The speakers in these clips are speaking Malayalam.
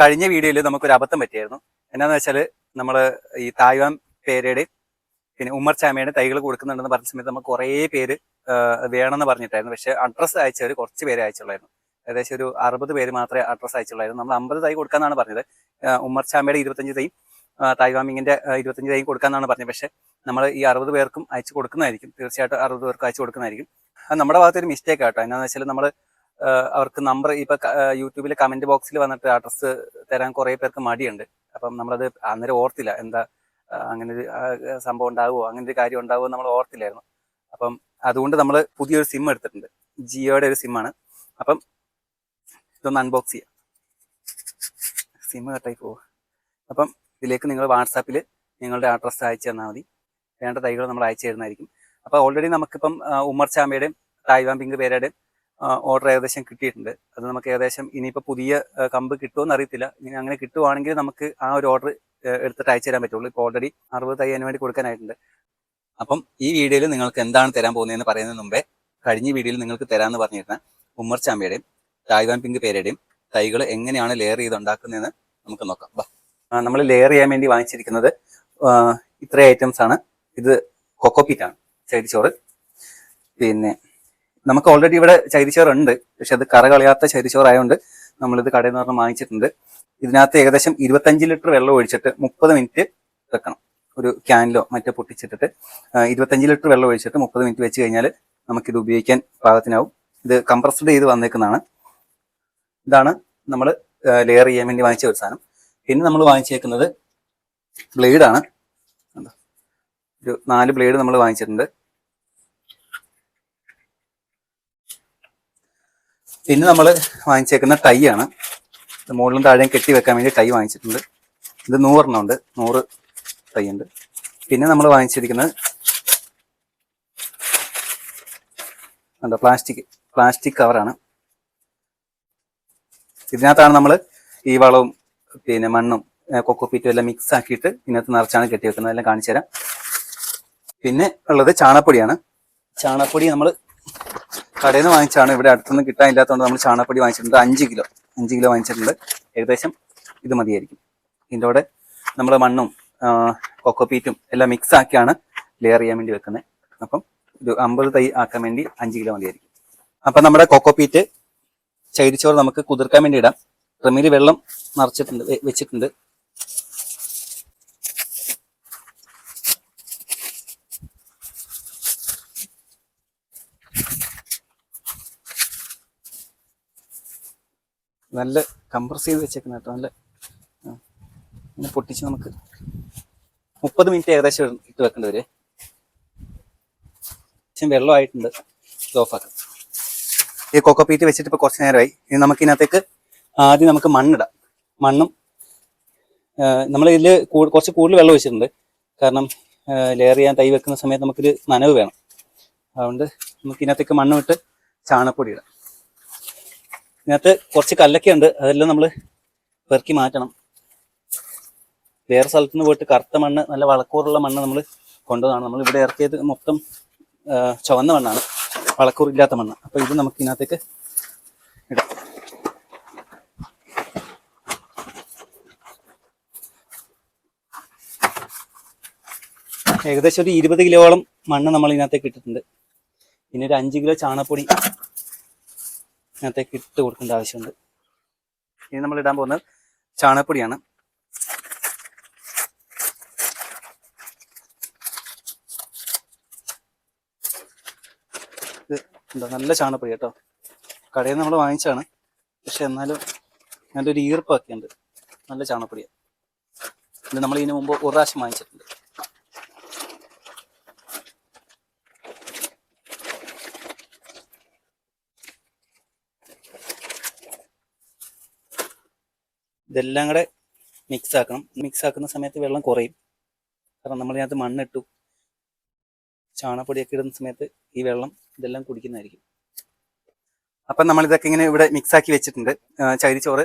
കഴിഞ്ഞ വീഡിയോയിൽ നമുക്കൊരു അബദ്ധം പറ്റിയായിരുന്നു. എന്നാന്ന് വെച്ചാൽ നമ്മൾ ഈ തായ്വാൻ പേരയുടെ പിന്നെ ഉമ്മർ ചാമയുടെ തൈകൾ കൊടുക്കുന്നുണ്ടെന്ന് പറഞ്ഞ സമയത്ത് നമുക്ക് കുറേ പേര് വേണമെന്ന് പറഞ്ഞിട്ടായിരുന്നു. പക്ഷേ അഡ്രസ്സ് അയച്ചവർ കുറച്ച് പേര് അയച്ചുള്ളായിരുന്നു. ഏകദേശം ഒരു അറുപത് പേര് മാത്രമേ അഡ്രസ്സ് അയച്ചുള്ളായിരുന്നു. നമ്മൾ അമ്പത് തൈ കൊടുക്കാന്നാണ് പറഞ്ഞത്. ഉമ്മർ ചാമയുടെ ഇരുപത്തഞ്ച് തൈ തായ്വാമിങ്ങിന്റെ ഇരുപത്തഞ്ച് തൈ കൊടുക്കാന്നാണ് പറഞ്ഞത്. പക്ഷേ നമ്മൾ ഈ അറുപത് പേർക്കും അയച്ചു കൊടുക്കുന്നതായിരിക്കും. തീർച്ചയായിട്ടും അറുപത് പേർക്കും അയച്ചു കൊടുക്കുന്നതായിരിക്കും. നമ്മുടെ ഭാഗത്ത് ഒരു മിസ്റ്റേക്ക് ആട്ടോ. എന്നാന്ന് വെച്ചാൽ നമ്മൾ അവർക്ക് നമ്പർ ഇപ്പൊ യൂട്യൂബിലെ കമന്റ് ബോക്സിൽ വന്നിട്ട് അഡ്രസ്സ് തരാൻ കുറെ പേർക്ക് മടിയുണ്ട്. അപ്പം നമ്മളത് അന്നേരം ഓർത്തില്ല എന്താ അങ്ങനെ ഒരു സംഭവം ഉണ്ടാവുമോ അങ്ങനെ ഒരു കാര്യം ഉണ്ടാവുമോ നമ്മൾ ഓർത്തില്ലായിരുന്നു. അപ്പം അതുകൊണ്ട് നമ്മൾ പുതിയൊരു സിം എടുത്തിട്ടുണ്ട്. ജിയോയുടെ ഒരു സിമ്മാണ് അപ്പം ഇതൊന്ന് അൺബോക്സ് ചെയ്യാം. സിം കട്ടായി പോവുക അപ്പം ഇതിലേക്ക് നിങ്ങൾ വാട്സാപ്പിൽ നിങ്ങളുടെ അഡ്രസ്സ് അയച്ചു തന്നാൽ മതി. വേണ്ട തൈകൾ നമ്മൾ അയച്ചു തരുന്നതായിരിക്കും. അപ്പം ഓൾറെഡി നമുക്കിപ്പം ഉമ്മർ ചാമ്പയുടെയും തായ്വാൻ പിങ്ക് ഓർഡർ ഏകദേശം കിട്ടിയിട്ടുണ്ട്. അത് നമുക്ക് ഏകദേശം ഇനിയിപ്പോൾ പുതിയ കമ്പ് കിട്ടുമോ അറിയത്തില്ല. ഇനി അങ്ങനെ കിട്ടുവാണെങ്കിൽ നമുക്ക് ആ ഒരു ഓർഡർ എടുത്തിട്ട് അയച്ചു തരാൻ പറ്റുള്ളൂ. ഇപ്പോൾ ഓൾറെഡി അറുപത് തൈ അതിന് വേണ്ടി കൊടുക്കാനായിട്ടുണ്ട്. അപ്പം ഈ വീഡിയോയിൽ നിങ്ങൾക്ക് എന്താണ് തരാൻ പോകുന്നതെന്ന് പറയുന്നതിന് മുമ്പേ കഴിഞ്ഞ വീഡിയോയിൽ നിങ്ങൾക്ക് തരാമെന്ന് പറഞ്ഞിരുന്ന ഉമ്മർ ചാമ്പയുടെയും തായ്വാൻ പിങ്ക് പേരയുടെയും തൈകൾ എങ്ങനെയാണ് ലെയർ ചെയ്ത് ഉണ്ടാക്കുന്നതെന്ന് നമുക്ക് നോക്കാം. നമ്മൾ ലെയർ ചെയ്യാൻ വേണ്ടി വാങ്ങിച്ചിരിക്കുന്നത് ഇത്രയും ഐറ്റംസ് ആണ്. ഇത് കൊക്കോപ്പീറ്റ് ആണ്. ചൈരിച്ചോറ് പിന്നെ നമുക്ക് ഓൾറെഡി ഇവിടെ ചൈരിച്ചോറ് ഉണ്ട്. പക്ഷെ അത് കറകളയാത്ത ആയതുകൊണ്ട് നമ്മളിത് കടയിൽ നിന്ന് പറഞ്ഞ് വാങ്ങിച്ചിട്ടുണ്ട്. ഇതിനകത്ത് ഏകദേശം ഇരുപത്തഞ്ച് ലിറ്റർ വെള്ളം ഒഴിച്ചിട്ട് മുപ്പത് മിനിറ്റ് വെക്കണം. ഒരു ക്യാനിലോ മറ്റോ പൊട്ടിച്ചിട്ടിട്ട്. ഇരുപത്തഞ്ച് ലിറ്റർ വെള്ളം ഒഴിച്ചിട്ട് മുപ്പത് മിനിറ്റ് വെച്ച് കഴിഞ്ഞാൽ നമുക്കിത് ഉപയോഗിക്കാൻ പാകത്തിനാവും. ഇത് കംപ്രസ്ഡ് ചെയ്ത് വന്നേക്കുന്നതാണ്. ഇതാണ് നമ്മൾ ലെയർ ചെയ്യാൻ വേണ്ടി വാങ്ങിച്ച ഒരു സാധനം. പിന്നെ നമ്മൾ വാങ്ങിച്ചേക്കുന്നത് ബ്ലേഡാണ്? ഒരു നാല് ബ്ലേഡ് നമ്മൾ വാങ്ങിച്ചിട്ടുണ്ട്. പിന്നെ നമ്മൾ വാങ്ങിച്ചേക്കുന്ന ടൈ ആണ് ഇത് മുകളിലും താഴെയും കെട്ടി വെക്കാൻ വേണ്ടി ടൈ വാങ്ങിച്ചിട്ടുണ്ട്. ഇത് നൂറെണ്ണം ഉണ്ട് നൂറ് ടൈ ഉണ്ട് പിന്നെ നമ്മൾ വാങ്ങിച്ചിരിക്കുന്നത് എന്താ പ്ലാസ്റ്റിക് പ്ലാസ്റ്റിക് കവറാണ്. ഇതിനകത്താണ് നമ്മൾ ഈ വളവും പിന്നെ മണ്ണും കൊക്കോപ്പീറ്റും എല്ലാം മിക്സ് ആക്കിയിട്ട് ഇതിനകത്ത് നിറച്ചാണ് കെട്ടി വെക്കുന്നത്. എല്ലാം കാണിച്ചു തരാം പിന്നെ ഉള്ളത് ചാണപ്പൊടിയാണ്. ചാണപ്പൊടി നമ്മൾ കടയിൽ നിന്ന് വാങ്ങിച്ചാണ് ഇവിടെ അടുത്തൊന്നും കിട്ടാനില്ലാത്തതുകൊണ്ട് നമ്മൾ ചാണകപ്പൊടി വാങ്ങിച്ചിട്ടുണ്ട്. അഞ്ച് കിലോ അഞ്ച് കിലോ വാങ്ങിച്ചിട്ടുണ്ട്. ഏകദേശം ഇത് മതിയായിരിക്കും. ഇതിന്റെ നമ്മൾ മണ്ണും ആ, കൊക്കോപ്പീറ്റും എല്ലാം മിക്സ് ആക്കിയാണ് ലെയർ ചെയ്യാൻ വേണ്ടി വെക്കുന്നത്. അപ്പം ഇത് അമ്പത് തൈ ആക്കാൻ വേണ്ടി അഞ്ച് കിലോ മതിയായിരിക്കും. അപ്പം നമ്മുടെ കൊക്കോപ്പീറ്റ് ചൈരിച്ചോറ് നമുക്ക് കുതിർക്കാൻ വേണ്ടി ഇടാം. ക്രമീര് വെള്ളം നിറച്ചിട്ടുണ്ട് വെച്ചിട്ടുണ്ട്. നല്ല കംപ്രസ് ചെയ്ത് വെച്ചേക്കുന്ന കേട്ടോ. നല്ല. ഇങ്ങനെ പൊട്ടിച്ച് നമുക്ക് മുപ്പത് മിനിറ്റ് ഏകദേശം ഇട്ട് വെക്കേണ്ടി വരെ ഏകദേശം വെള്ളമായിട്ടുണ്ട് ഓഫാക്കാം ഈ കൊക്കോപ്പീറ്റ് വെച്ചിട്ട് ഇപ്പോൾ കുറച്ച് നേരമായി. ഇനി നമുക്ക് ഇതിനകത്തേക്ക് ആദ്യം നമുക്ക് മണ്ണിടാം. മണ്ണും നമ്മൾ ഇതിൽ കുറച്ച് കൂടുതൽ വെള്ളം ഒഴിച്ചിട്ടുണ്ട്. കാരണം ലെയർ ചെയ്യാൻ തൈ വെക്കുന്ന സമയത്ത് നമുക്കൊരു നനവ് വേണം. അതുകൊണ്ട് നമുക്ക് ഇതിനകത്തേക്ക് മണ്ണ് വിട്ട് ചാണകപ്പൊടി ഇടാം. ഇതിനകത്ത് കുറച്ച് കല്ലൊക്കെ ഉണ്ട്. അതെല്ലാം നമ്മൾ പെറുക്കി മാറ്റണം. വേറെ സ്ഥലത്ത് നിന്ന് പോയിട്ട് കറുത്ത മണ്ണ് നല്ല വളക്കൂറുള്ള മണ്ണ് നമ്മൾ കൊണ്ടുവന്നാണ് നമ്മൾ ഇവിടെ ഇറക്കിയത് മൊത്തം ചുവന്ന മണ്ണാണ്. വളക്കൂറില്ലാത്ത മണ്ണ്. അപ്പൊ ഇത് നമുക്ക് ഇതിനകത്തേക്ക് ഇടാം. ഏകദേശം ഒരു ഇരുപത് കിലോളം മണ്ണ് നമ്മൾ ഇതിനകത്തേക്ക് ഇട്ടിട്ടുണ്ട്. പിന്നെ ഒരു അഞ്ച് കിലോ ചാണകപ്പൊടി ഇതിനകത്തേക്ക് ഇട്ട് കൊടുക്കേണ്ട ആവശ്യമുണ്ട്. ഇനി നമ്മൾ ഇടാൻ പോകുന്നത് ചാണകപ്പൊടിയാണ്. ഇത് എന്താ നല്ല ചാണകപ്പൊടി കേട്ടോ. കടയിൽ നിന്ന് നമ്മൾ വാങ്ങിച്ചാണ് പക്ഷെ എന്നാലും നല്ലൊരു ഈർപ്പൊക്കെ ഉണ്ട്. നല്ല ചാണകപ്പൊടിയാണ് ഇത് നമ്മൾ ഇതിനു മുമ്പ് ഒരു പ്രാവശ്യം വാങ്ങിച്ചിട്ടുണ്ട്. ഇതെല്ലാം കൂടെ മിക്സ് ആക്കണം. മിക്സ് ആക്കുന്ന സമയത്ത് വെള്ളം കുറയും. കാരണം നമ്മൾ ഇതിനകത്ത് മണ്ണിട്ടു ചാണപ്പൊടിയൊക്കെ ഇടുന്ന സമയത്ത് ഈ വെള്ളം ഇതെല്ലാം കുടിക്കുന്നതായിരിക്കും. അപ്പം നമ്മൾ ഇതൊക്കെ ഇങ്ങനെ ഇവിടെ മിക്സ് ആക്കി വെച്ചിട്ടുണ്ട്. ചകിരിച്ചോറ്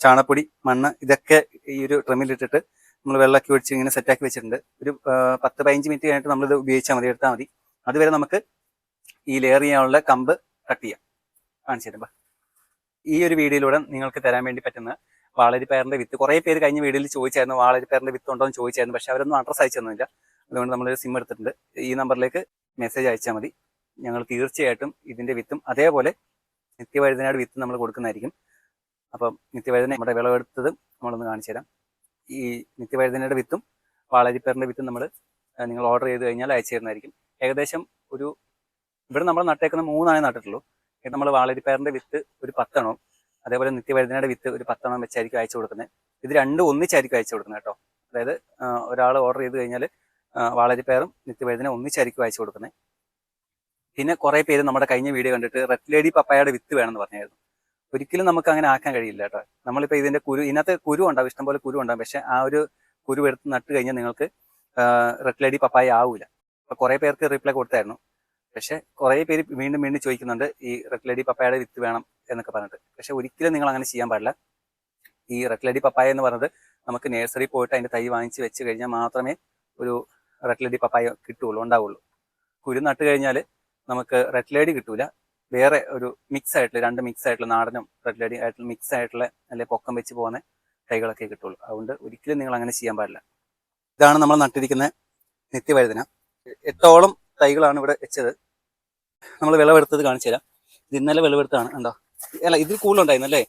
ചാണപ്പൊടി മണ്ണ് ഇതൊക്കെ ഈ ഒരു ട്രിമ്മിലിട്ടിട്ട് നമ്മൾ വെള്ളമൊക്കെ ഒഴിച്ച് ഇങ്ങനെ സെറ്റാക്കി വെച്ചിട്ടുണ്ട്. ഒരു പത്ത് പതിനഞ്ച് മിനിറ്റ് കഴിഞ്ഞിട്ട് നമ്മളിത് ഉപയോഗിച്ചാൽ മതി എടുത്താൽ മതി. അതുവരെ നമുക്ക് ഈ ലെയർ ചെയ്യാനുള്ള കമ്പ് കട്ട് ചെയ്യാം. കാണിച്ചു തരുമ്പോൾ ഈ ഒരു വീഡിയോയിലൂടെ നിങ്ങൾക്ക് തരാൻ വേണ്ടി പറ്റുന്ന വാളരിപ്പയറിന്റെ വിത്ത്. കുറേ പേര് കഴിഞ്ഞ വീഡിയോയിൽ ചോദിച്ചായിരുന്നു വാളരിപ്പയറിന്റെ വിത്ത് ഉണ്ടോ എന്ന് ചോദിച്ചായിരുന്നു. പക്ഷെ അവരൊന്നും അഡ്രസ് അയച്ചു തന്നില്ല അതുകൊണ്ട് നമ്മൾ സിം എടുത്തിട്ടുണ്ട്. ഈ നമ്പറിലേക്ക് മെസ്സേജ് അയച്ചാൽ മതി. ഞങ്ങൾ തീർച്ചയായിട്ടും ഇതിന്റെ വിത്തും അതേപോലെ നിത്യവഴുതനയുടെ വിത്ത് നമ്മൾ കൊടുക്കുന്നതായിരിക്കും. അപ്പം നിത്യവഴുതന നമ്മുടെ വിളവെടുത്തതും നമ്മളൊന്ന് കാണിച്ചു തരാം. ഈ നിത്യവഴുതനയുടെ വിത്തും വാളരിപ്പയറിന്റെ വിത്തും നമ്മൾ നിങ്ങൾ ഓർഡർ ചെയ്ത് കഴിഞ്ഞാൽ അയച്ചു തരുന്നതായിരിക്കും. ഏകദേശം ഒരു ഇവിടെ നമ്മൾ നട്ടേക്കുന്ന മൂന്നാണേ നട്ടിട്ടുള്ളൂ. നമ്മൾ വാളരിപ്പയറിന്റെ വിത്ത് ഒരു പത്തെണ്ണവും അതേപോലെ നിത്യവൈദ്യനയുടെ വിത്ത് ഒരു പത്തെണ്ണം വെച്ചായിരിക്കും അയച്ചു കൊടുക്കുന്നത്. ഇത് രണ്ടും ഒന്നിച്ചായിരിക്കും അയച്ചു കൊടുക്കുന്നത് കേട്ടോ. അതായത് ഒരാൾ ഓർഡർ ചെയ്ത് കഴിഞ്ഞാൽ വാളരിപ്പയറും നിത്യവൈദ്യനെ ഒന്നിച്ചായിരിക്കും അയച്ചു കൊടുക്കുന്നത്. പിന്നെ കുറേ പേര് നമ്മുടെ കഴിഞ്ഞ വീഡിയോ കണ്ടിട്ട് റെഡ് ലേഡി പപ്പായയുടെ വിത്ത് വേണമെന്ന് പറഞ്ഞായിരുന്നു. ഒരിക്കലും നമുക്ക് അങ്ങനെ ആക്കാൻ കഴിയില്ല കേട്ടോ. നമ്മളിപ്പോൾ ഇതിന്റെ കുരു ഇതിനകത്ത് കുരു ഉണ്ടാവും ഇഷ്ടംപോലെ കുരു ഉണ്ടാവും. പക്ഷെ ആ ഒരു കുരു എടുത്ത് നട്ട് കഴിഞ്ഞാൽ നിങ്ങൾക്ക് റെഡ് ലേഡി പപ്പായ ആവില്ല അപ്പൊ കുറേ പേർക്ക് റിപ്ലൈ കൊടുത്തായിരുന്നു. പക്ഷെ കുറേ പേര് വീണ്ടും വീണ്ടും ചോദിക്കുന്നുണ്ട് ഈ റെഡ് പപ്പായയുടെ വിത്ത് വേണം എന്നൊക്കെ പറഞ്ഞിട്ട്. പക്ഷെ ഒരിക്കലും നിങ്ങൾ അങ്ങനെ ചെയ്യാൻ പാടില്ല. ഈ റെഡ് പപ്പായ എന്ന് പറഞ്ഞത് നമുക്ക് നേഴ്സറി പോയിട്ട് അതിന്റെ തൈ വാങ്ങിച്ച് വെച്ച് കഴിഞ്ഞാൽ മാത്രമേ ഒരു റെഡ് പപ്പായ കിട്ടുള്ളൂ ഉണ്ടാവുള്ളൂ കുരു നട്ട് കഴിഞ്ഞാൽ നമുക്ക് റെഡ് കിട്ടൂല. വേറെ ഒരു മിക്സ് ആയിട്ടുള്ള രണ്ട് മിക്സ് ആയിട്ടുള്ള നാടനും റെഡ് ആയിട്ടുള്ള മിക്സ് ആയിട്ടുള്ള അല്ലെങ്കിൽ പൊക്കം വെച്ച് പോകുന്ന തൈകളൊക്കെ കിട്ടുള്ളൂ അതുകൊണ്ട് ഒരിക്കലും നിങ്ങൾ അങ്ങനെ ചെയ്യാൻ പാടില്ല. ഇതാണ് നമ്മൾ നട്ടിരിക്കുന്ന നിത്യവഴുതന. എട്ടോളം തൈകളാണ് ഇവിടെ വെച്ചത്. നമ്മൾ വിളവെടുത്തത് കാണിച്ചു തരാം. ഇത് ഇന്നലെ വിളവെടുത്താണ് ഉണ്ടോ അല്ല ഇതിൽ കൂടുതലുണ്ടായിരുന്നു അല്ലേ?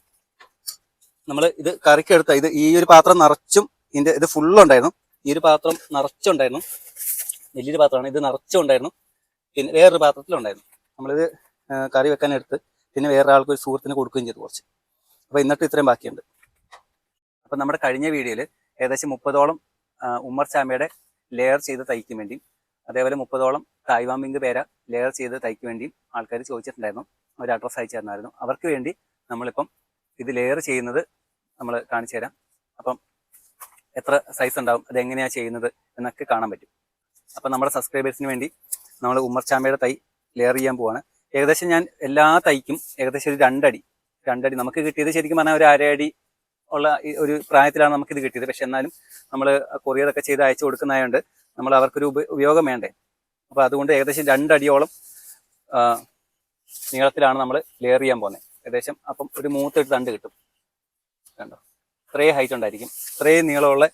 നമ്മൾ ഇത് കറിക്കെടുത്ത ഇത് ഈ ഒരു പാത്രം നിറച്ചും ഇതിന്റെ ഇത് ഫുള്ളുണ്ടായിരുന്നു. ഈ ഒരു പാത്രം നിറച്ചുണ്ടായിരുന്നു. വലിയൊരു പാത്രമാണ് ഇത് നിറച്ചുണ്ടായിരുന്നു. പിന്നെ വേറൊരു പാത്രത്തിലുണ്ടായിരുന്നു. നമ്മളിത് കറി വെക്കാൻ എടുത്ത് പിന്നെ വേറെ ആൾക്ക് ഒരു സുഹൃത്തിന് കൊടുക്കുകയും ചെയ്തു കുറച്ച്. അപ്പൊ ഇന്നിട്ട് ഇത്രയും ബാക്കിയുണ്ട്. അപ്പൊ നമ്മുടെ കഴിഞ്ഞ വീഡിയോയിൽ ഏകദേശം മുപ്പതോളം ഉമ്മർ ചാമയുടെ ലെയർ ചെയ്ത് തൈക്കും വേണ്ടിയും അതേപോലെ മുപ്പതോളം തായ്വാൻ പിങ്ക് പേര ലെയർ ചെയ്ത് തൈക്ക് വേണ്ടിയും ആൾക്കാർ ചോദിച്ചിട്ടുണ്ടായിരുന്നു. ഒരു അഡ്രസ്സ് അയച്ചു തന്നായിരുന്നു അവർക്ക് വേണ്ടി നമ്മളിപ്പം ഇത് ലെയർ ചെയ്യുന്നത് നമ്മൾ കാണിച്ചു തരാം. അപ്പം എത്ര സൈസ് ഉണ്ടാവും അതെങ്ങനെയാണ് ചെയ്യുന്നത് എന്നൊക്കെ കാണാൻ പറ്റും. അപ്പം നമ്മുടെ സബ്സ്ക്രൈബേഴ്സിന് വേണ്ടി നമ്മൾ ഉമ്മർചാമ്പയുടെ തൈ ലെയർ ചെയ്യാൻ പോവാണ്. ഏകദേശം ഞാൻ എല്ലാ തൈക്കും ഏകദേശം ഒരു രണ്ടടി രണ്ടടി. നമുക്ക് കിട്ടിയത് ശരിക്കും പറഞ്ഞാൽ ഒരു അരയടി ഉള്ള ഒരു പ്രായത്തിലാണ് നമുക്കിത് കിട്ടിയത്. പക്ഷെ എന്നാലും നമ്മൾ കൊറിയറൊക്കെ ചെയ്ത് അയച്ചു കൊടുക്കുന്നതായതുകൊണ്ട് നമ്മൾ അവർക്കൊരു ഉപ ഉപയോഗം വേണ്ടേ? അപ്പോൾ അതുകൊണ്ട് ഏകദേശം രണ്ടടിയോളം നീളത്തിലാണ് നമ്മൾ ലെയർ ചെയ്യാൻ പോകുന്നത് ഏകദേശം അപ്പം ഒരു മൂത്തെട്ട് തണ്ട് കിട്ടും. കണ്ടോ? ഇത്രയും ഹൈറ്റ് ഉണ്ടായിരിക്കും. ഇത്രയും നീളമുള്ള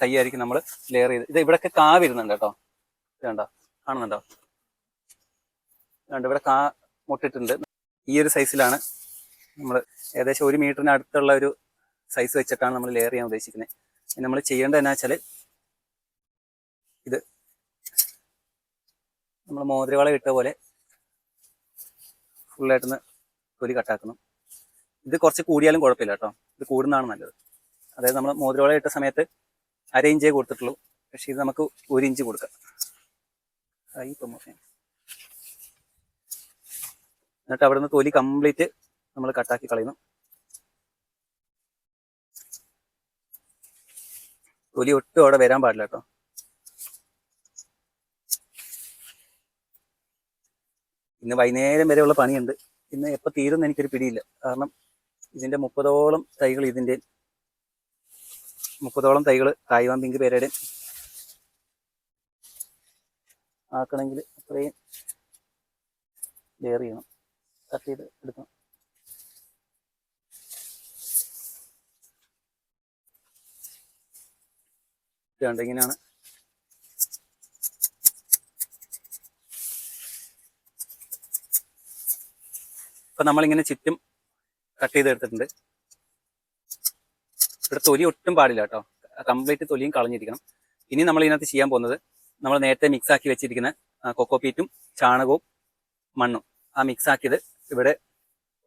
തൈയായിരിക്കും നമ്മൾ ലെയർ ചെയ്ത്. ഇത് ഇവിടെയൊക്കെ കാ വരുന്നുണ്ട് കേട്ടോ കണ്ടോ? കാണുന്നുണ്ടോ? കണ്ടോ? ഇവിടെ കാ മുട്ടിട്ടുണ്ട്. ഈ ഒരു സൈസിലാണ് നമ്മൾ ഏകദേശം ഒരു മീറ്ററിന് അടുത്തുള്ള ഒരു സൈസ് വെച്ചിട്ടാണ് നമ്മൾ ലെയർ ചെയ്യാൻ ഉദ്ദേശിക്കുന്നത് നമ്മൾ ചെയ്യേണ്ടത് എന്നാ വെച്ചാൽ ഇത് നമ്മൾ മോതിരവള ഇട്ട പോലെ ഫുള്ളായിട്ടൊന്ന് തൊലി കട്ടാക്കണം ഇത് കുറച്ച് കൂടിയാലും കുഴപ്പമില്ല കേട്ടോ. ഇത് കൂടുന്നതാണ് നല്ലത്. അതായത് നമ്മൾ മോതിരവള ഇട്ട സമയത്ത് അര ഇഞ്ചേ കൊടുത്തിട്ടുള്ളൂ. പക്ഷെ ഇത് നമുക്ക് ഒരു ഇഞ്ച് കൊടുക്കാം. എന്നിട്ട് അവിടെ നിന്ന് തൊലി കംപ്ലീറ്റ് നമ്മൾ കട്ടാക്കി കളയുന്നു. തൊലി ഒട്ടും അവിടെ വരാൻ പാടില്ല കേട്ടോ. ഇന്ന് വൈകുന്നേരം വരെയുള്ള പണിയുണ്ട്. ഇന്ന് എപ്പോൾ തീരുമെന്ന് എനിക്കൊരു പിടിയില്ല. കാരണം ഇതിന്റെ മുപ്പതോളം തൈകൾ ഇതിന്റെ മുപ്പതോളം തൈകൾ തായ്വാൻ പിങ്ക് പേരയുടെ ആക്കണമെങ്കിൽ അത്രയും ലെയർ ചെയ്യണം. കട്ട് ചെയ്ത് എടുക്കണം. ഇങ്ങനെയാണ് ഇപ്പൊ നമ്മളിങ്ങനെ ചുറ്റും കട്ട് ചെയ്ത് എടുത്തിട്ടുണ്ട്. ഇവിടെ തൊലി ഒട്ടും പാടില്ല കേട്ടോ. കംപ്ലീറ്റ് തൊലിയും കളഞ്ഞിരിക്കണം. ഇനി നമ്മൾ ഇതിനകത്ത് ചെയ്യാൻ പോകുന്നത് നമ്മൾ നേരത്തെ മിക്സ് ആക്കി വെച്ചിരിക്കുന്ന കൊക്കോപീറ്റും ചാണകവും മണ്ണും. ആ മിക്സ് ആക്കിയത് ഇവിടെ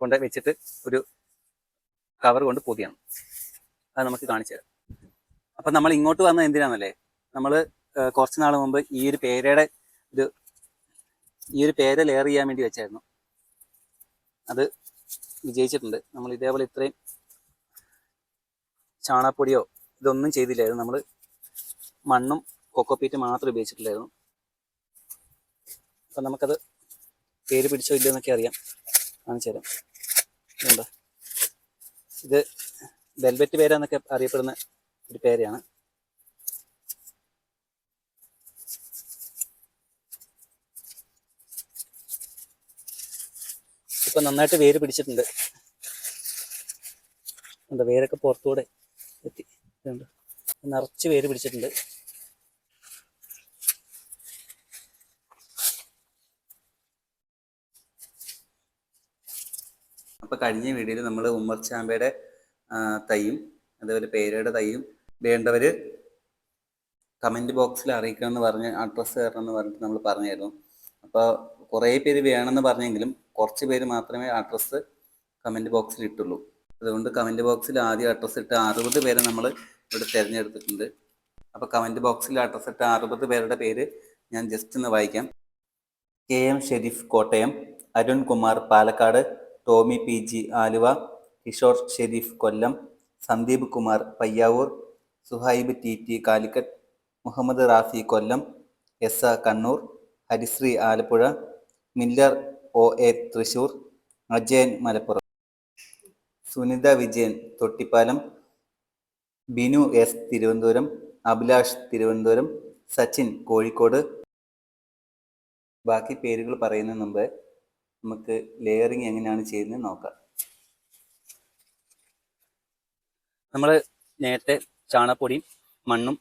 കൊണ്ട് വെച്ചിട്ട് ഒരു കവർ കൊണ്ട് പൊതിയണം. അത് നമുക്ക് കാണിച്ചു തരാം. അപ്പൊ നമ്മൾ ഇങ്ങോട്ട് വന്നത് എന്തിനാണെന്നല്ലേ നമ്മൾ കുറച്ച് നാൾ മുമ്പ് ഈ ഒരു പേരയുടെ ഒരു ഈ ഒരു പേര ലെയർ ചെയ്യാൻ വേണ്ടി വെച്ചായിരുന്നു. അത് വിജയിച്ചിട്ടുണ്ട്. നമ്മൾ ഇതേപോലെ ഇത്രയും ചാണാപ്പൊടിയോ ഇതൊന്നും ചെയ്തില്ലായിരുന്നു. നമ്മൾ മണ്ണും കൊക്കോപ്പീറ്റ് മാത്രം ഉപയോഗിച്ചിട്ടില്ലായിരുന്നു അപ്പം നമുക്കത് പേര് പിടിച്ചോ ഇല്ലയോ എന്നൊക്കെ അറിയാം. കാണിച്ചു തരാം. ഇതുണ്ട്? ഇത് വെൽവെറ്റ് പേരാന്നൊക്കെ അറിയപ്പെടുന്ന ഒരു പേരയാണ്. ഇപ്പൊ നന്നായിട്ട് വേര് പിടിച്ചിട്ടുണ്ട്. എന്താ വേരൊക്കെ പുറത്തൂടെ എത്തി. നിറച്ച് വേര് പിടിച്ചിട്ടുണ്ട്. അപ്പൊ കഴിഞ്ഞ വീഡിയോയിൽ നമ്മൾ ഉമ്മർച്ചാമ്പയുടെ തൈയും അതേപോലെ പേരയുടെ തൈയും വേണ്ടവര് കമന്റ് ബോക്സിൽ അറിയിക്കണമെന്ന് പറഞ്ഞ് അഡ്രസ്സ് എന്ന് പറഞ്ഞിട്ട് നമ്മൾ പറഞ്ഞായിരുന്നു. അപ്പോൾ കുറേ പേര് വേണമെന്ന് പറഞ്ഞെങ്കിലും കുറച്ച് പേര് മാത്രമേ അഡ്രസ്സ് കമന്റ് ബോക്സിൽ ഇട്ടുള്ളൂ. അതുകൊണ്ട് കമന്റ് ബോക്സിൽ ആദ്യം അഡ്രസ്സ് ഇട്ട് അറുപത് പേരെ നമ്മൾ ഇവിടെ തിരഞ്ഞെടുത്തിട്ടുണ്ട്. അപ്പോൾ കമന്റ് ബോക്സിൽ അഡ്രസ്സ് ഇട്ട അറുപത് പേരുടെ പേര് ഞാൻ ജസ്റ്റ് ഒന്ന് വായിക്കാം. K M Sharif Kottayam Arun Kumar Palakkad Tomy P G Aluva Kishore Sharif Kollam Sandeep Kumar Payyavoor Suhaib T T Calicut Muhammad Rafi Kollam S Kannur Harishree Alappuzha Miller O A Thrissur Ajayan Malappuram. Sunitha Vijayan Thottipalam Binu S Thiruvananthapuram Abhilash Thiruvananthapuram Sachin Kozhikode. ബാക്കി പേരുകൾ പറയുന്നതിന് മുമ്പ് നമുക്ക് ലെയറിങ് എങ്ങനെയാണ് ചെയ്യുന്നത് നോക്കാം. നമ്മൾ നേരത്തെ ചാണകപ്പൊടിയും മണ്ണും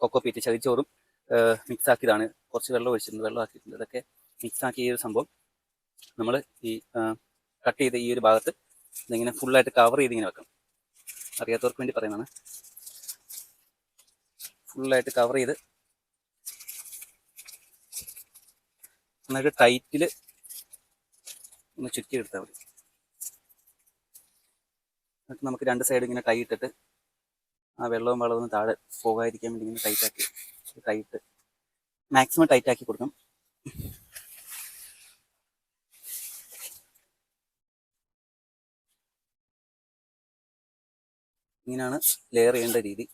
കൊക്കോപ്പീറ്റ് ചകിച്ചോറും മിക്സ് ആക്കിയതാണ്. കുറച്ച് വെള്ളം ഒഴിച്ചിട്ടുണ്ട്. വെള്ളം ആക്കിയിട്ടുണ്ട് ഇതൊക്കെ മിക്സ് ആക്കിയ ഈ ഒരു സംഭവം. നമ്മൾ ഈ കട്ട് ചെയ്ത ഈ ഒരു ഭാഗത്ത് ഇതിങ്ങനെ ഫുള്ളായിട്ട് കവർ ചെയ്ത് ഇങ്ങനെ വെക്കണം അറിയാത്തവർക്ക് വേണ്ടി പറയുന്നതാണ്. ഫുള്ളായിട്ട് കവർ ചെയ്ത് നന്നായിട്ട് ടൈറ്റിൽ ഒന്ന് ചുറ്റി എടുത്താൽ മതി. എന്നിട്ട് നമുക്ക് രണ്ട് സൈഡ് ഇങ്ങനെ കൈ ഇട്ടിട്ട് ആ വെള്ളവും വെള്ളവും താഴെ പോകാതിരിക്കാൻ വേണ്ടി ഇങ്ങനെ ടൈറ്റാക്കി ടൈറ്റ് മാക്സിമം ടൈറ്റാക്കി കൊടുക്കണം. ഇങ്ങനെയാണ് ലെയർ ചെയ്യേണ്ട രീതി.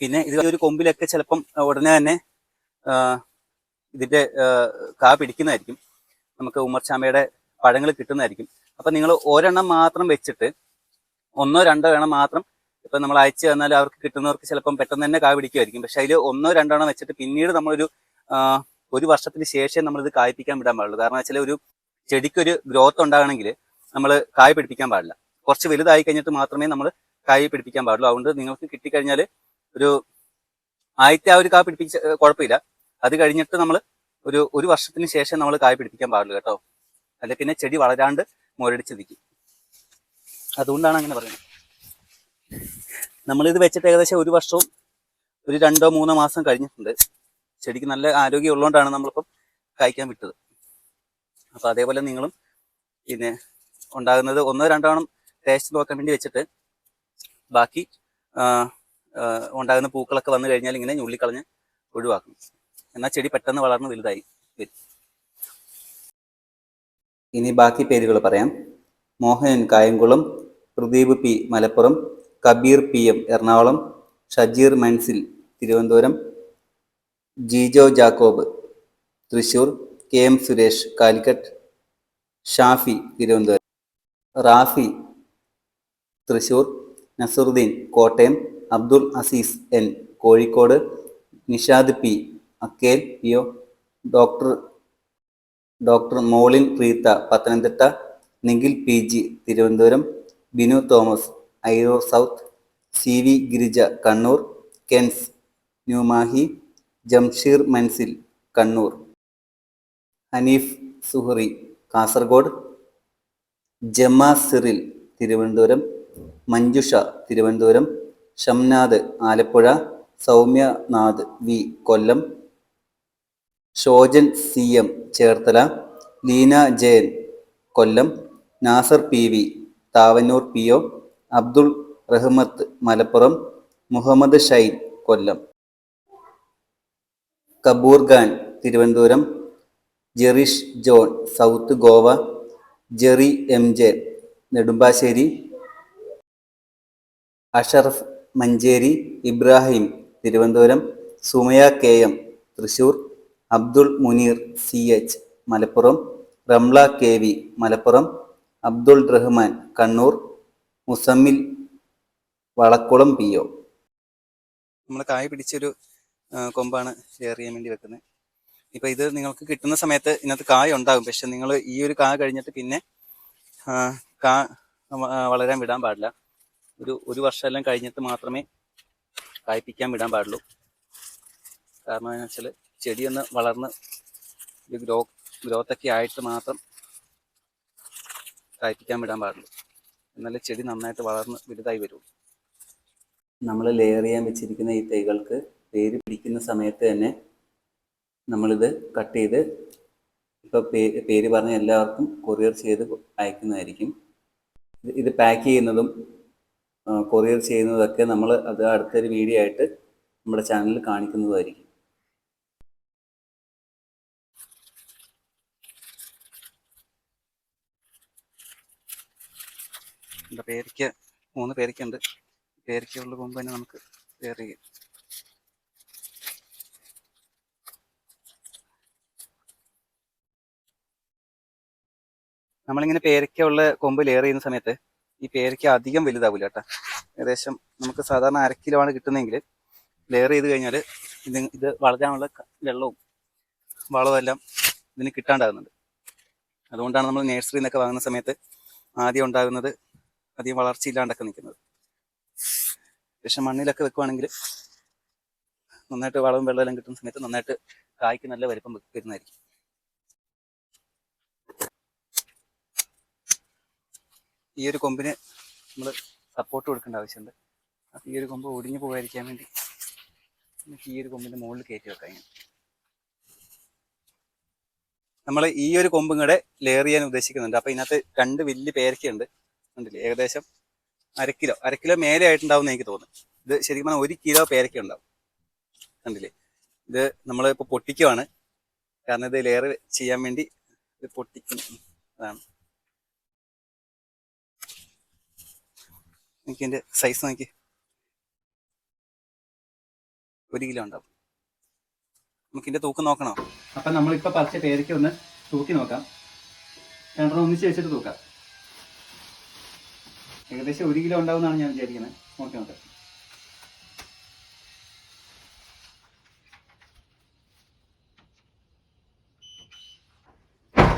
പിന്നെ ഇത് ഒരു കൊമ്പിലൊക്കെ ചിലപ്പം ഉടനെ തന്നെ ഇതിന്റെ കാ പിടിക്കുന്നതായിരിക്കും. നമുക്ക് ഉമ്മർച്ചാമ്പയുടെ പഴങ്ങൾ കിട്ടുന്നതായിരിക്കും. അപ്പൊ നിങ്ങൾ ഒരെണ്ണം മാത്രം വെച്ചിട്ട് ഒന്നോ രണ്ടോ എണ്ണം മാത്രം ഇപ്പൊ നമ്മൾ അയച്ചു തന്നാൽ അവർക്ക് കിട്ടുന്നവർക്ക് ചിലപ്പം പെട്ടെന്ന് തന്നെ കായ് പിടിക്കുമായിരിക്കും. പക്ഷെ അതിൽ ഒന്നോ രണ്ടോ എണ്ണം വെച്ചിട്ട് പിന്നീട് നമ്മളൊരു ഒരു വർഷത്തിന് ശേഷം നമ്മൾ നമ്മളിത് കായ്പിക്കാൻ വിടാൻ പാടുള്ളൂ. കാരണം വെച്ചാൽ ഒരു ചെടിക്കൊരു ഗ്രോത്ത് ഉണ്ടാകണമെങ്കിൽ നമ്മൾ കായ് പിടിപ്പിക്കാൻ പാടില്ല. കുറച്ച് വലുതായി കഴിഞ്ഞിട്ട് മാത്രമേ നമ്മൾ കായ് പിടിപ്പിക്കാൻ പാടുള്ളൂ. അതുകൊണ്ട് നിങ്ങൾക്ക് കിട്ടിക്കഴിഞ്ഞാൽ ഒരു ആദ്യത്തെ ആ ഒരു കായ് പിടിപ്പിച്ച കുഴപ്പമില്ല. അത് കഴിഞ്ഞിട്ട് നമ്മൾ ഒരു ഒരു വർഷത്തിന് ശേഷം നമ്മൾ കായ് പിടിപ്പിക്കാൻ പാടുള്ളൂ കേട്ടോ. അല്ലെ പിന്നെ ചെടി വളരാണ്ട് മുരടിച്ച് നിൽക്കും. അതുകൊണ്ടാണ് അങ്ങനെ പറയുന്നത്. നമ്മളിത് വെച്ചിട്ട് ഏകദേശം ഒരു വർഷവും ഒരു രണ്ടോ മൂന്നോ മാസം കഴിഞ്ഞിട്ടുണ്ട്. ചെടിക്ക് നല്ല ആരോഗ്യം ഉള്ളതുകൊണ്ടാണ് നമ്മളിപ്പം കായ്ക്കാൻ വിട്ടത്. അപ്പോൾ അതേപോലെ നിങ്ങളും പിന്നെ ഉണ്ടാകുന്നത് ഒന്നോ രണ്ടോ എണ്ണം ടേസ്റ്റ് നോക്കാൻ വേണ്ടി വെച്ചിട്ട് ബാക്കി ഉണ്ടാകുന്ന പൂക്കളൊക്കെ വന്നു കഴിഞ്ഞാൽ ഇങ്ങനെ ഞുള്ളിക്കളഞ്ഞ് ഒഴിവാക്കണം എന്നാൽ ചെടി പെട്ടെന്ന് വളർന്ന് വലുതായി വരും. ഇനി ബാക്കി പേരുകൾ പറയാം. Mohanan Kayamkulam Pradeep P Malappuram Kabeer P M Ernakulam Shajeer Manzil Thiruvananthapuram Jijo Jacob Thrissur K M Suresh Calicut Shafi Thiruvananthapuram Rafi Thrissur Nasaruddin Kottayam Abdul Aziz N Kozhikode Nishad P Akkel P O doctor doctor Molin Preetha Pathanamthitta Nikhil P G Thiruvananthapuram Binu Thomas Airoor south C V Girija Kannur Kens New Mahe Jamsheer Manzil Kannur. Haneef Suhari Kasaragod Jama Cyril Thiruvananthapuram Manjusha Thiruvananthapuram Shamnath Alappuzha Soumyanath V Kollam Shojan C M Cherthala Leena Jayan Kollam Nasar P V Thavanur P O Abdul Rahmath Malappuram Muhammad Shine Kollam. Kaboor Khan Thiruvananthapuram Jerish John south Goa Jerry M J Nedumbassery Ashraf Manjeri Ibrahim Thiruvananthapuram Sumaya K M Thrissur Abdul Muneer C H Malappuram Ramla K V Malappuram Abdul Rahman Kannur Muzammil Valakkulam P O നമ്മൾ കായ പിടിച്ചൊരു കൊമ്പാണ് ഷെയർ ചെയ്യാൻ വേണ്ടി വെക്കുന്നത് ഇപ്പൊ ഇത് നിങ്ങൾക്ക് കിട്ടുന്ന സമയത്ത് ഇതിനകത്ത് കായ ഉണ്ടാകും. പക്ഷെ നിങ്ങൾ ഈ ഒരു കായ കഴിഞ്ഞിട്ട് പിന്നെ കാ വളരാൻ വിടാൻ പാടില്ല. ഒരു ഒരു വർഷമെല്ലാം കഴിഞ്ഞിട്ട് മാത്രമേ കായ്പിക്കാൻ വിടാൻ പാടുള്ളൂ. കാരണം എന്ന് വെച്ചാൽ ചെടിയൊന്ന് വളർന്ന് ഒരു ഗ്രോ ഗ്രോത്തൊക്കെ ആയിട്ട് മാത്രം കായ്പിക്കാൻ വിടാൻ പാടുള്ളൂ. എന്നാലേ ചെടി നന്നായിട്ട് വളർന്ന് വലുതായി വരുള്ളൂ നമ്മൾ ലെയർ ചെയ്യാൻ വെച്ചിരിക്കുന്ന ഈ തൈകൾക്ക് പേര് പിടിക്കുന്ന സമയത്ത് തന്നെ നമ്മളിത് കട്ട് ചെയ്ത് ഇപ്പോൾ പേര് പറഞ്ഞ എല്ലാവർക്കും കൊറിയർ ചെയ്ത് അയക്കുന്നതായിരിക്കും. ഇത് പാക്ക് ചെയ്യുന്നതും കൊറിയർ ചെയ്യുന്നതൊക്കെ നമ്മൾ അത് അടുത്തൊരു വീഡിയോ ആയിട്ട് നമ്മുടെ ചാനലിൽ കാണിക്കുന്നതായിരിക്കും. എന്താ പേരയ്ക്ക മൂന്ന് പേരയ്ക്കുണ്ട്. പേരയ്ക്കുള്ള മുമ്പ് തന്നെ നമുക്ക് വേറെ നമ്മളിങ്ങനെ പേരയ്ക്ക ഉള്ള കൊമ്പ് ലെയർ ചെയ്യുന്ന സമയത്ത് ഈ പേരയ്ക്ക അധികം വലുതാവില്ല കേട്ടോ. ഏകദേശം നമുക്ക് സാധാരണ അര കിലോ ആണ് കിട്ടുന്നതെങ്കിൽ ലെയർ ചെയ്ത് കഴിഞ്ഞാൽ ഇത് ഇത് വളരാനുള്ള വെള്ളവും വളവും എല്ലാം ഇതിന് കിട്ടാണ്ടാകുന്നുണ്ട്. അതുകൊണ്ടാണ് നമ്മൾ നേഴ്സറിന്നൊക്കെ വാങ്ങുന്ന സമയത്ത് ആദ്യം ഉണ്ടാകുന്നത് അധികം വളർച്ചയില്ലാണ്ടൊക്കെ നിൽക്കുന്നത്. പക്ഷെ മണ്ണിലൊക്കെ വെക്കുവാണെങ്കിൽ നന്നായിട്ട് വളവും വെള്ളമെല്ലാം കിട്ടുന്ന സമയത്ത് നന്നായിട്ട് കായ്ക്ക് നല്ല വലിപ്പം വരുന്നതായിരിക്കും. ഈ ഒരു കൊമ്പിന് നമ്മൾ സപ്പോർട്ട് കൊടുക്കേണ്ട ആവശ്യമുണ്ട്. അപ്പം ഈ ഒരു കൊമ്പ് ഒടിഞ്ഞു പോകാതിരിക്കാൻ വേണ്ടി നമുക്ക് ഈ ഒരു കൊമ്പിന്റെ മുകളിൽ കയറ്റി വെക്കാം ഞാൻ നമ്മൾ ഈ ഒരു കൊമ്പും കൂടെ ലെയർ ചെയ്യാൻ ഉദ്ദേശിക്കുന്നുണ്ട്. അപ്പം ഇതിനകത്ത് രണ്ട് വലിയ പേരക്കയുണ്ട് കണ്ടില്ലേ ഏകദേശം അര കിലോ അര കിലോ മേലെ ആയിട്ടുണ്ടാവും എനിക്ക് തോന്നുന്നു. ഇത് ശരിക്കും പറഞ്ഞാൽ ഒരു കിലോ പേരക്ക ഉണ്ടാവും. കണ്ടില്ലേ? ഇത് നമ്മൾ ഇപ്പോൾ പൊട്ടിക്കുവാണ്. കാരണം ഇത് ലെയർ ചെയ്യാൻ വേണ്ടി ഇത് പൊട്ടിക്കും. അതാണ്. എനിക്ക് എന്റെ സൈസ് നോക്കി. ഒരു കിലോ ഉണ്ടാവും. നമുക്ക് ഇതിന്റെ തൂക്കം നോക്കണോ? അപ്പൊ നമ്മളിപ്പോ പറിച്ച പേരക്ക ഒന്ന് തൂക്കി നോക്കാം. രണ്ടെണ്ണം ഒന്നിച്ച് വെച്ചിട്ട് തൂക്കാം. ഏകദേശം ഒരു കിലോ ഉണ്ടാവുമെന്നാണ് ഞാൻ വിചാരിക്കുന്നത്. നോക്കി നോക്കാം.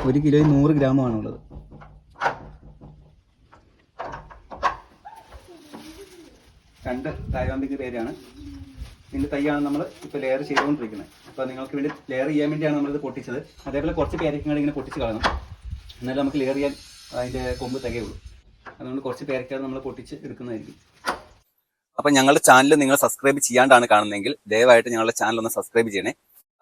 ഒരു കിലോയിൽ നൂറ് ഗ്രാമാണുള്ളത്. രണ്ട് തായ്വാന്തിക്ക് പേരാണ്. ഇതിന്റെ തൈയാണ് നമ്മൾ ഇപ്പോൾ ലെയർ ചെയ്തുകൊണ്ടിരിക്കുന്നത്. അപ്പോൾ നിങ്ങൾക്ക് വേണ്ടി ലെയർ ചെയ്യാൻ വേണ്ടിയാണ് നമ്മളിത് പൊട്ടിച്ചത്. അതേപോലെ കുറച്ച് പേരക്കങ്ങൾ ഇങ്ങനെ പൊട്ടിച്ച് കളയണം. എന്നാലും നമുക്ക് ലെയർ ചെയ്യാൻ അതിന്റെ കൊമ്പ് തികയുള്ളൂ. അതുകൊണ്ട് കുറച്ച് പേരക്കാട് നമ്മൾ പൊട്ടിച്ച് എടുക്കുന്നതായിരിക്കും. അപ്പം ഞങ്ങളുടെ ചാനൽ നിങ്ങൾ സബ്സ്ക്രൈബ് ചെയ്യാണ്ടാണ് കാണുന്നതെങ്കിൽ ദയവായിട്ട് ഞങ്ങളുടെ ചാനൽ ഒന്ന് സബ്സ്ക്രൈബ് ചെയ്യണേ.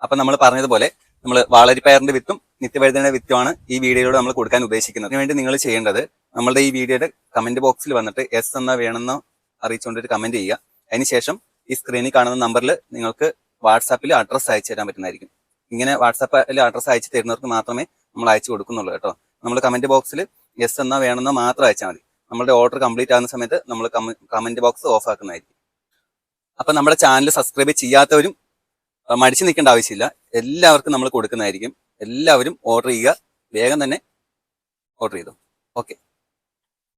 അപ്പം നമ്മൾ പറഞ്ഞതുപോലെ നമ്മൾ വാളരിപ്പയറിന്റെ വിത്തും നിത്യവഴുതയുടെ വിത്തുമാണ് ഈ വീഡിയോയിലൂടെ നമ്മൾ കൊടുക്കാൻ ഉദ്ദേശിക്കുന്നത്. അതിനുവേണ്ടി നിങ്ങൾ ചെയ്യേണ്ടത് നമ്മളുടെ ഈ വീഡിയോയുടെ കമന്റ് ബോക്സിൽ വന്നിട്ട് എസ് എന്ന വേണമെന്ന് അറിയിച്ചുകൊണ്ടൊരു കമന്റ് ചെയ്യുക. അതിനുശേഷം ഈ സ്ക്രീനിൽ കാണുന്ന നമ്പറിൽ നിങ്ങൾക്ക് വാട്സാപ്പിൽ അഡ്രസ്സ് അയച്ചു തരാൻ പറ്റുന്നതായിരിക്കും. ഇങ്ങനെ വാട്സാപ്പിൽ അഡ്രസ്സ് അയച്ചു തരുന്നവർക്ക് മാത്രമേ നമ്മൾ അയച്ചു കൊടുക്കുന്നുള്ളൂ കേട്ടോ. നമ്മൾ കമന്റ് ബോക്സിൽ എസ് എന്നാ വേണമെന്നോ മാത്രം അയച്ചാൽ മതി. നമ്മുടെ ഓർഡർ കംപ്ലീറ്റ് ആകുന്ന സമയത്ത് നമ്മൾ കമന്റ് ബോക്സ് ഓഫ് ആക്കുന്നതായിരിക്കും. അപ്പൊ നമ്മുടെ ചാനൽ സബ്സ്ക്രൈബ് ചെയ്യാത്തവരും മടിച്ചു നിൽക്കേണ്ട ആവശ്യമില്ല. എല്ലാവർക്കും നമ്മൾ കൊടുക്കുന്നതായിരിക്കും. എല്ലാവരും ഓർഡർ ചെയ്യുക. വേഗം തന്നെ ഓർഡർ ചെയ്തു. ഓക്കെ